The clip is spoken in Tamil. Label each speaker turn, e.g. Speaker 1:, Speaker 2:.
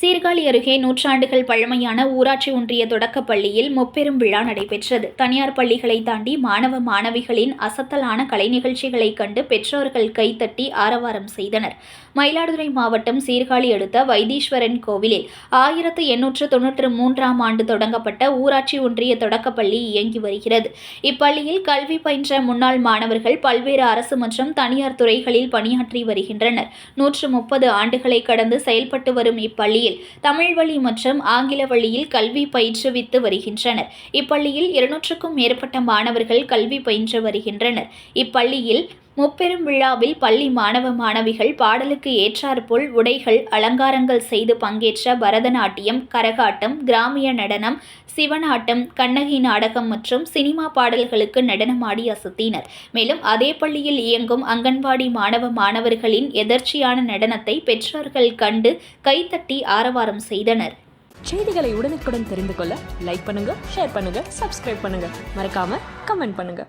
Speaker 1: சீர்காழி அருகே நூற்றாண்டுகள் பழமையான ஊராட்சி ஒன்றிய தொடக்கப் பள்ளியில் முப்பெரும் விழா நடைபெற்றது. தனியார் பள்ளிகளை தாண்டி மாணவ மாணவிகளின் அசத்தலான கலை நிகழ்ச்சிகளை கண்டு பெற்றோர்கள் கைத்தட்டி ஆரவாரம் செய்தனர். மயிலாடுதுறை மாவட்டம் சீர்காழி அடுத்த வைத்தீஸ்வரன் கோவிலில் ஆயிரத்து எண்ணூற்று தொன்னூற்று மூன்றாம் ஆண்டு தொடங்கப்பட்ட ஊராட்சி ஒன்றிய தொடக்கப்பள்ளி இயங்கி வருகிறது. இப்பள்ளியில் கல்வி பயின்ற முன்னாள் மாணவர்கள் பல்வேறு அரசு மற்றும் தனியார் துறைகளில் பணியாற்றி வருகின்றனர். நூற்று முப்பது ஆண்டுகளை கடந்து செயல்பட்டு வரும் இப்பள்ளி பள்ளியில் தமிழ் வழி மற்றும் ஆங்கில வழியில் கல்வி பயிற்றுவித்து வருகின்றனர். இப்பள்ளியில் இருநூற்றுக்கும் மேற்பட்ட மாணவர்கள் கல்வி பயின்று வருகின்றனர். இப்பள்ளியில் முப்பெரும் விழாவில் பள்ளி மாணவ மாணவிகள் பாடலுக்கு ஏற்றாற்போல் உடைகள் அலங்காரங்கள் செய்து பங்கேற்ற பரதநாட்டியம் கரகாட்டம் கிராமிய நடனம் சிவனாட்டம் கண்ணகி நாடகம் மற்றும் சினிமா பாடல்களுக்கு நடனமாடி அசத்தினர். மேலும் அதே பள்ளியில் இயங்கும் அங்கன்வாடி மாணவ மாணவர்களின் எதர்ச்சியான நடனத்தை பெற்றோர்கள் கண்டு கைத்தட்டி ஆரவாரம் செய்தனர்.
Speaker 2: செய்திகளை உடனுக்குடன் தெரிந்து கொள்ள லைக் பண்ணுங்க ஷேர் பண்ணுங்க சப்ஸ்கிரைப் பண்ணுங்க. மறக்காம கமெண்ட் பண்ணுங்க.